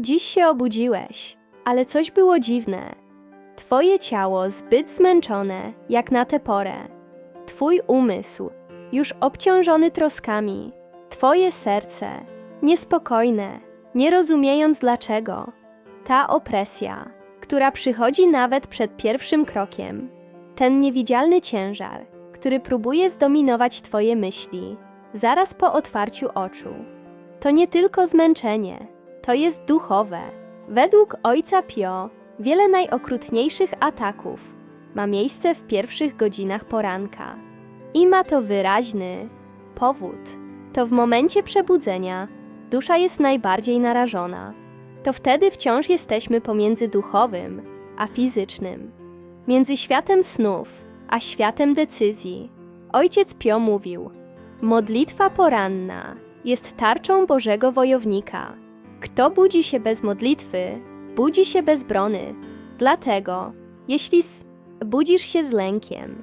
Dziś się obudziłeś, ale coś było dziwne. Twoje ciało zbyt zmęczone, jak na tę porę. Twój umysł, już obciążony troskami. Twoje serce, niespokojne, nie rozumiejąc dlaczego. Ta opresja, która przychodzi nawet przed pierwszym krokiem. Ten niewidzialny ciężar, który próbuje zdominować Twoje myśli, zaraz po otwarciu oczu. To nie tylko zmęczenie, to jest duchowe. Według ojca Pio, wiele najokrutniejszych ataków ma miejsce w pierwszych godzinach poranka. I ma to wyraźny powód. To w momencie przebudzenia dusza jest najbardziej narażona. To wtedy wciąż jesteśmy pomiędzy duchowym a fizycznym, między światem snów a światem decyzji. Ojciec Pio mówił: Modlitwa poranna jest tarczą Bożego wojownika. Kto budzi się bez modlitwy, budzi się bez brony. Dlatego, jeśli budzisz się z lękiem,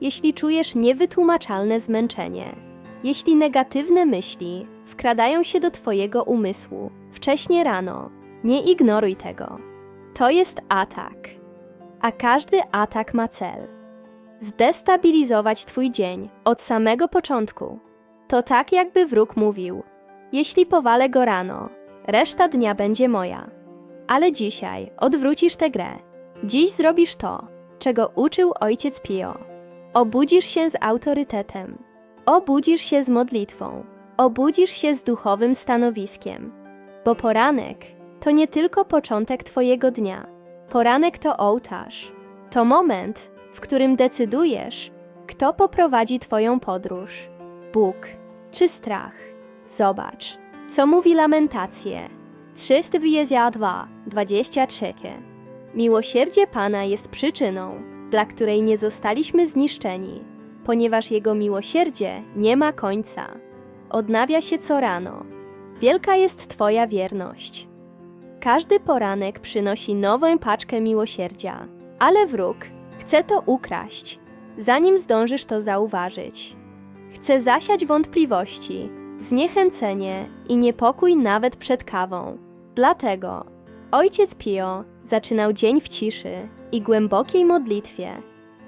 jeśli czujesz niewytłumaczalne zmęczenie, jeśli negatywne myśli wkradają się do Twojego umysłu wcześnie rano, nie ignoruj tego. To jest atak. A każdy atak ma cel zdestabilizować Twój dzień od samego początku. To tak, jakby wróg mówił: Jeśli powalę go rano, reszta dnia będzie moja. Ale dzisiaj odwrócisz tę grę. Dziś zrobisz to, czego uczył ojciec Pio. Obudzisz się z autorytetem. Obudzisz się z modlitwą. Obudzisz się z duchowym stanowiskiem. Bo poranek to nie tylko początek Twojego dnia. Poranek to ołtarz. To moment, w którym decydujesz, kto poprowadzi Twoją podróż. Bóg czy strach? Zobacz, co mówi lamentacje. 322, 23. Miłosierdzie Pana jest przyczyną, dla której nie zostaliśmy zniszczeni, ponieważ Jego miłosierdzie nie ma końca. Odnawia się co rano. Wielka jest Twoja wierność. Każdy poranek przynosi nową paczkę miłosierdzia, ale wróg chce to ukraść, zanim zdążysz to zauważyć. Chce zasiać wątpliwości, zniechęcenie i niepokój nawet przed kawą. Dlatego ojciec Pio zaczynał dzień w ciszy i głębokiej modlitwie.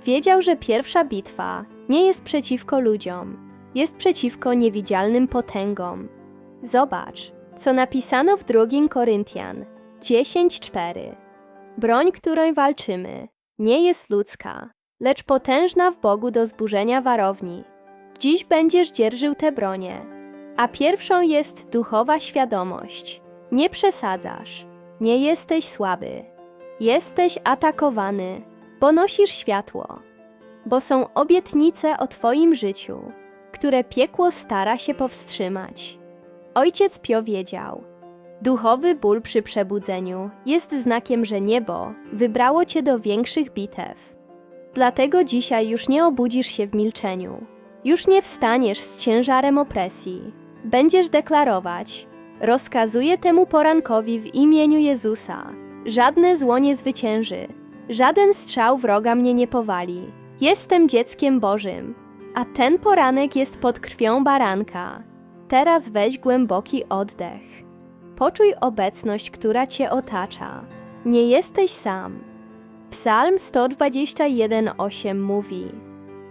Wiedział, że pierwsza bitwa nie jest przeciwko ludziom, jest przeciwko niewidzialnym potęgom. Zobacz, co napisano w 2 Koryntian 10:4. Broń, którą walczymy, nie jest ludzka, lecz potężna w Bogu do zburzenia warowni. Dziś będziesz dzierżył tę bronię, a pierwszą jest duchowa świadomość. Nie przesadzasz, nie jesteś słaby, jesteś atakowany, bo nosisz światło, bo są obietnice o Twoim życiu, które piekło stara się powstrzymać. Ojciec Pio wiedział, duchowy ból przy przebudzeniu jest znakiem, że niebo wybrało Cię do większych bitew. Dlatego dzisiaj już nie obudzisz się w milczeniu, już nie wstaniesz z ciężarem opresji. Będziesz deklarować: Rozkazuję temu porankowi w imieniu Jezusa. Żadne zło nie zwycięży, żaden strzał wroga mnie nie powali. Jestem dzieckiem Bożym, a ten poranek jest pod krwią baranka. Teraz weź głęboki oddech. Poczuj obecność, która cię otacza. Nie jesteś sam. Psalm 121:8 mówi: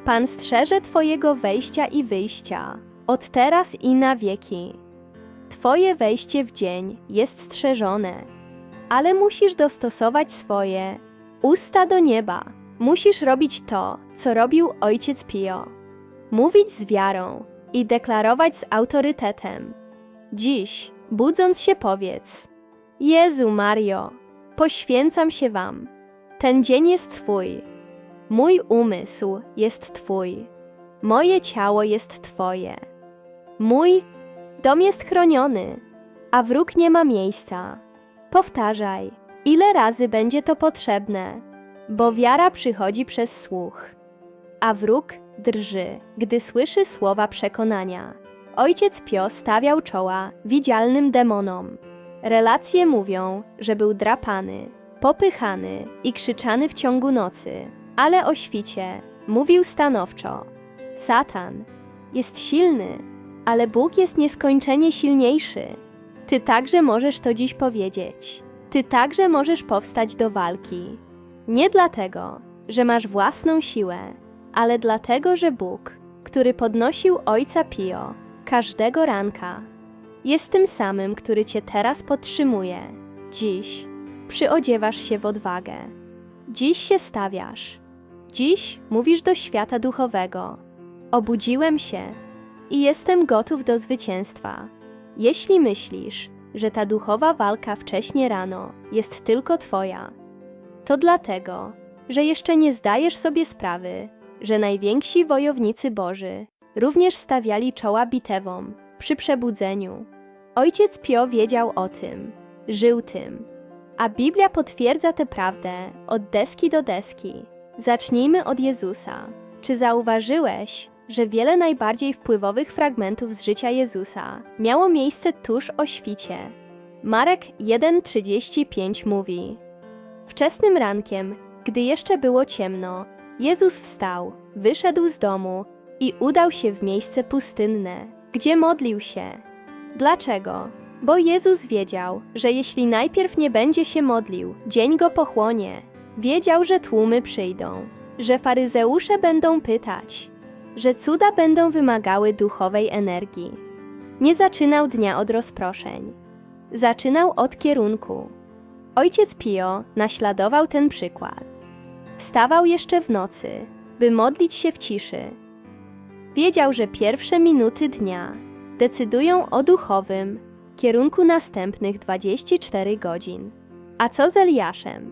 Pan strzeże Twojego wejścia i wyjścia, od teraz i na wieki. Twoje wejście w dzień jest strzeżone, ale musisz dostosować swoje usta do nieba. Musisz robić to, co robił ojciec Pio. Mówić z wiarą i deklarować z autorytetem. Dziś, budząc się, powiedz: Jezu Mario, poświęcam się Wam. Ten dzień jest Twój. Mój umysł jest Twój. Moje ciało jest Twoje. Mój dom jest chroniony, a wróg nie ma miejsca. Powtarzaj, ile razy będzie to potrzebne, bo wiara przychodzi przez słuch, a wróg drży, gdy słyszy słowa przekonania. Ojciec Pio stawiał czoła widzialnym demonom. Relacje mówią, że był drapany, popychany i krzyczany w ciągu nocy, ale o świcie mówił stanowczo: Satan jest silny, ale Bóg jest nieskończenie silniejszy. Ty także możesz to dziś powiedzieć. Ty także możesz powstać do walki. Nie dlatego, że masz własną siłę, ale dlatego, że Bóg, który podnosił Ojca Pio każdego ranka, jest tym samym, który Cię teraz podtrzymuje. Dziś przyodziewasz się w odwagę. Dziś się stawiasz. Dziś mówisz do świata duchowego. Obudziłem się i jestem gotów do zwycięstwa. Jeśli myślisz, że ta duchowa walka wcześnie rano jest tylko Twoja, to dlatego, że jeszcze nie zdajesz sobie sprawy, że najwięksi wojownicy Boży również stawiali czoła bitewom przy przebudzeniu. Ojciec Pio wiedział o tym, żył tym, a Biblia potwierdza tę prawdę od deski do deski. Zacznijmy od Jezusa. Czy zauważyłeś, że wiele najbardziej wpływowych fragmentów z życia Jezusa miało miejsce tuż o świcie? Marek 1:35 mówi: Wczesnym rankiem, gdy jeszcze było ciemno, Jezus wstał, wyszedł z domu i udał się w miejsce pustynne, gdzie modlił się. Dlaczego? Bo Jezus wiedział, że jeśli najpierw nie będzie się modlił, dzień go pochłonie. Wiedział, że tłumy przyjdą, że faryzeusze będą pytać, że cuda będą wymagały duchowej energii. Nie zaczynał dnia od rozproszeń. Zaczynał od kierunku. Ojciec Pio naśladował ten przykład. Wstawał jeszcze w nocy, by modlić się w ciszy. Wiedział, że pierwsze minuty dnia decydują o duchowym kierunku następnych 24 godzin. A co z Eliaszem?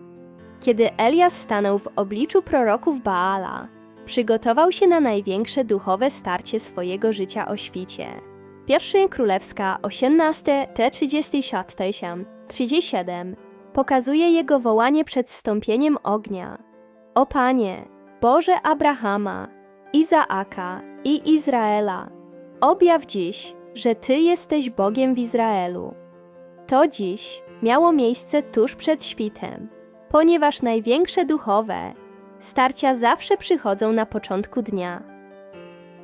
Kiedy Elias stanął w obliczu proroków Baala, przygotował się na największe duchowe starcie swojego życia o świcie. Pierwszy Królewska 18 37 37 pokazuje jego wołanie przed stąpieniem ognia. O Panie, Boże Abrahama, Izaaka i Izraela, objaw dziś, że Ty jesteś Bogiem w Izraelu. To dziś miało miejsce tuż przed świtem, ponieważ największe duchowe starcia zawsze przychodzą na początku dnia.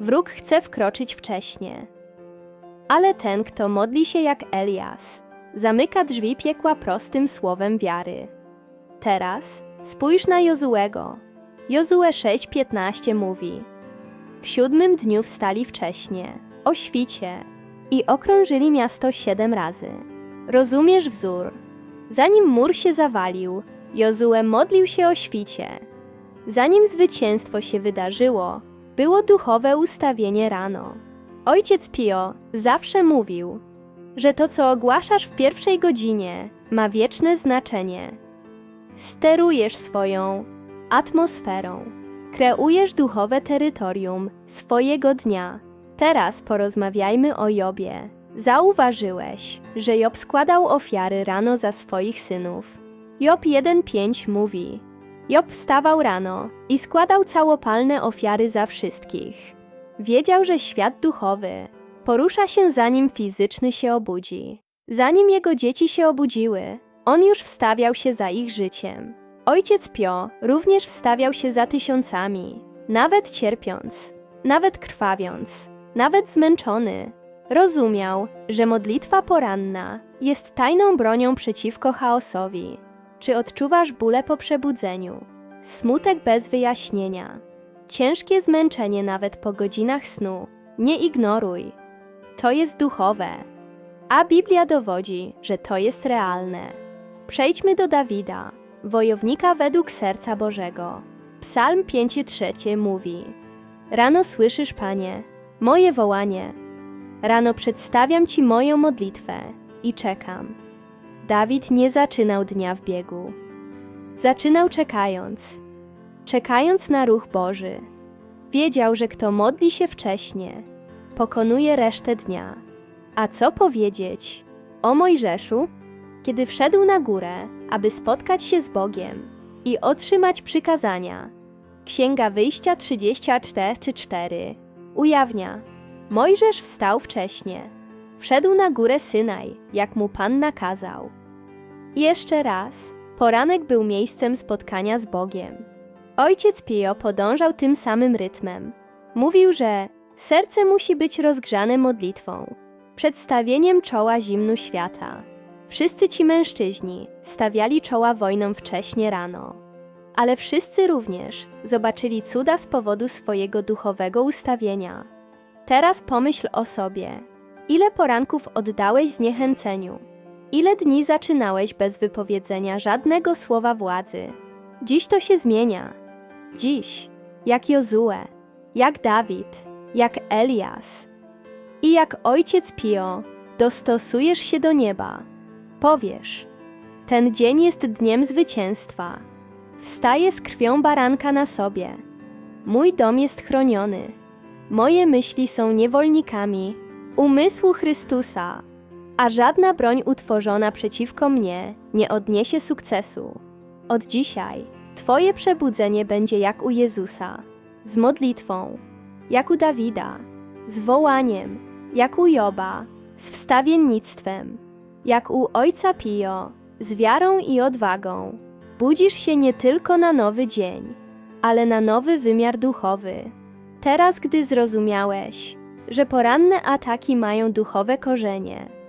Wróg chce wkroczyć wcześnie, ale ten, kto modli się jak Elias, zamyka drzwi piekła prostym słowem wiary. Teraz spójrz na Jozułego. Jozue 6:15 mówi: W siódmym dniu wstali wcześnie, o świcie, i okrążyli miasto siedem razy. Rozumiesz wzór? Zanim mur się zawalił, Jozue modlił się o świcie. Zanim zwycięstwo się wydarzyło, było duchowe ustawienie rano. Ojciec Pio zawsze mówił, że to, co ogłaszasz w pierwszej godzinie, ma wieczne znaczenie. Sterujesz swoją atmosferą, kreujesz duchowe terytorium swojego dnia. Teraz porozmawiajmy o Jobie. Zauważyłeś, że Job składał ofiary rano za swoich synów. Job 1:5 mówi: Job wstawał rano i składał całopalne ofiary za wszystkich. Wiedział, że świat duchowy porusza się zanim fizyczny się obudzi. Zanim jego dzieci się obudziły, on już wstawiał się za ich życiem. Ojciec Pio również wstawiał się za tysiącami, nawet cierpiąc, nawet krwawiąc, nawet zmęczony. Rozumiał, że modlitwa poranna jest tajną bronią przeciwko chaosowi. Czy odczuwasz bóle po przebudzeniu? Smutek bez wyjaśnienia. Ciężkie zmęczenie nawet po godzinach snu. Nie ignoruj. To jest duchowe. A Biblia dowodzi, że to jest realne. Przejdźmy do Dawida, wojownika według serca Bożego. Psalm 5:3 mówi: Rano słyszysz, Panie, moje wołanie. Rano przedstawiam Ci moją modlitwę i czekam. Dawid nie zaczynał dnia w biegu. Zaczynał czekając, czekając na ruch Boży. Wiedział, że kto modli się wcześnie, pokonuje resztę dnia. A co powiedzieć o Mojżeszu, kiedy wszedł na górę, aby spotkać się z Bogiem i otrzymać przykazania? Księga Wyjścia 34 ujawnia: Mojżesz wstał wcześnie, wszedł na górę Synaj, jak mu Pan nakazał. Jeszcze raz, poranek był miejscem spotkania z Bogiem. Ojciec Pio podążał tym samym rytmem. Mówił, że serce musi być rozgrzane modlitwą, przedstawieniem czoła zimnu świata. Wszyscy ci mężczyźni stawiali czoła wojnom wcześnie rano, ale wszyscy również zobaczyli cuda z powodu swojego duchowego ustawienia. Teraz pomyśl o sobie. Ile poranków oddałeś zniechęceniu? Ile dni zaczynałeś bez wypowiedzenia żadnego słowa władzy? Dziś to się zmienia. Dziś, jak Jozue, jak Dawid, jak Elias i jak ojciec Pio, dostosujesz się do nieba. Powiesz: Ten dzień jest dniem zwycięstwa. Wstaję z krwią baranka na sobie. Mój dom jest chroniony. Moje myśli są niewolnikami umysłu Chrystusa, a żadna broń utworzona przeciwko mnie nie odniesie sukcesu. Od dzisiaj Twoje przebudzenie będzie jak u Jezusa, z modlitwą, jak u Dawida, z wołaniem, jak u Joba, z wstawiennictwem, jak u Ojca Pio, z wiarą i odwagą. Budzisz się nie tylko na nowy dzień, ale na nowy wymiar duchowy. Teraz, gdy zrozumiałeś, że poranne ataki mają duchowe korzenie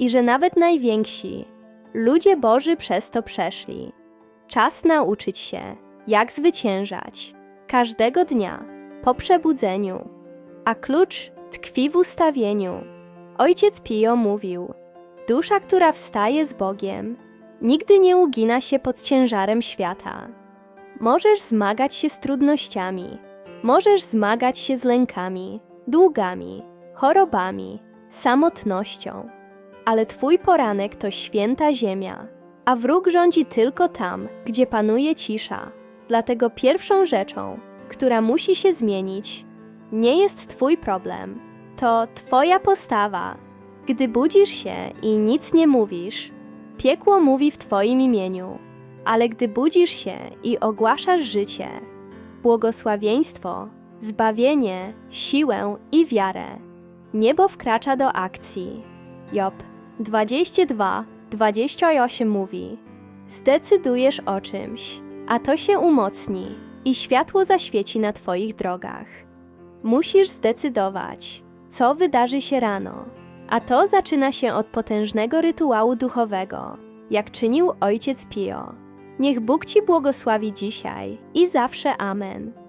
i że nawet najwięksi, ludzie Boży przez to przeszli, czas nauczyć się, jak zwyciężać każdego dnia po przebudzeniu, a klucz tkwi w ustawieniu. Ojciec Pio mówił: Dusza, która wstaje z Bogiem, nigdy nie ugina się pod ciężarem świata. Możesz zmagać się z trudnościami, możesz zmagać się z lękami, długami, chorobami, samotnością, ale Twój poranek to święta ziemia, a wróg rządzi tylko tam, gdzie panuje cisza. Dlatego pierwszą rzeczą, która musi się zmienić, nie jest Twój problem, to Twoja postawa. Gdy budzisz się i nic nie mówisz, piekło mówi w Twoim imieniu, ale gdy budzisz się i ogłaszasz życie, błogosławieństwo, zbawienie, siłę i wiarę, niebo wkracza do akcji. Job 22, 28 mówi: Zdecydujesz o czymś, a to się umocni i światło zaświeci na Twoich drogach. Musisz zdecydować, co wydarzy się rano, a to zaczyna się od potężnego rytuału duchowego, jak czynił ojciec Pio. Niech Bóg Ci błogosławi dzisiaj i zawsze Amen.